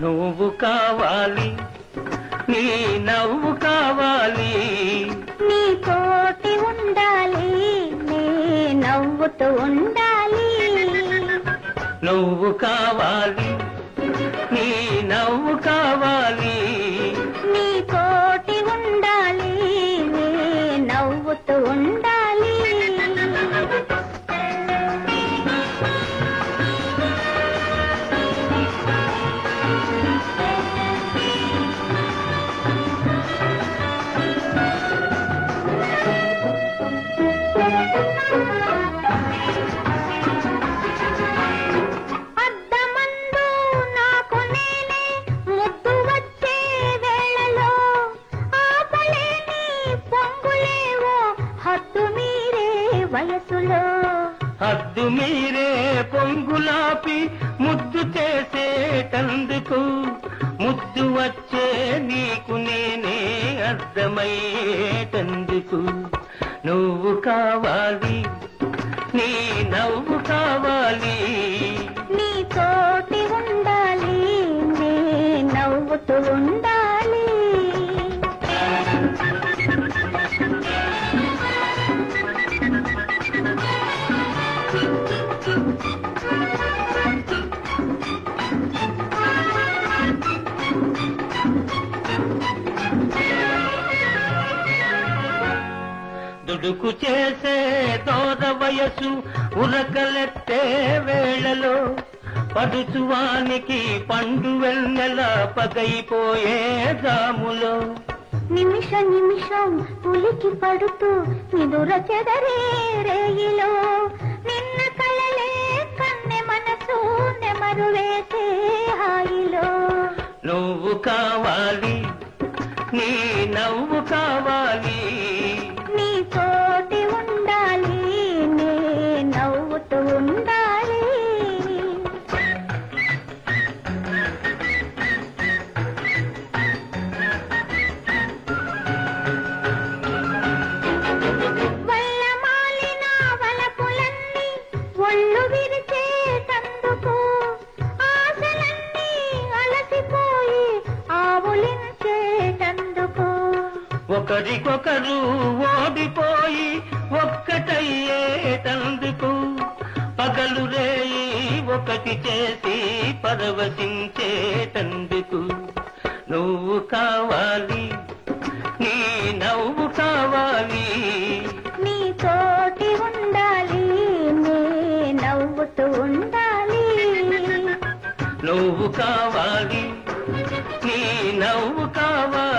నువ్వు కావాలి నీ నవ్వు కావాలి. నీ తోటి ఉండాలి నే నవ్వుతూ ఉండాలి. నువ్వు కావాలి నీ నవ్వు కావాలి. వయసులో. హద్దు మీరే పొంగులాపి ముద్దు చేసేటందుకు ముద్దు వచ్చే నీకు నేనే అర్థమయ్యేటందుకు. నువ్వు కావాలి నీ నవ్వు కావాలి. దుడుకు చేసే దోర వయసు ఉరకలెత్తే వేళలో పడుచువానికి పండు వెన్నెల పగైపోయే జాములో. నిమిష నిమిషం ఉలికి పడుతూ నిదుర చెదరే రేయిలో. నిన్న కలలే కన్నె మనసు నెమరు వేసే హాయిలో. నువ్వు కావాలి నీ నవ్వు కావాలి. ఒకరికొకరు ఓడిపోయి ఒక్కటయ్యేటందుకు పగలు రేయి ఒకటి చేసి పరవశించేటందుకు నువ్వు కావాలి నీ నవ్వు కావాలి. నీ తోటి ఉండాలి నే నవ్వుతూ ఉండాలి. నువ్వు కావాలి నీ నవ్వు కావాలి.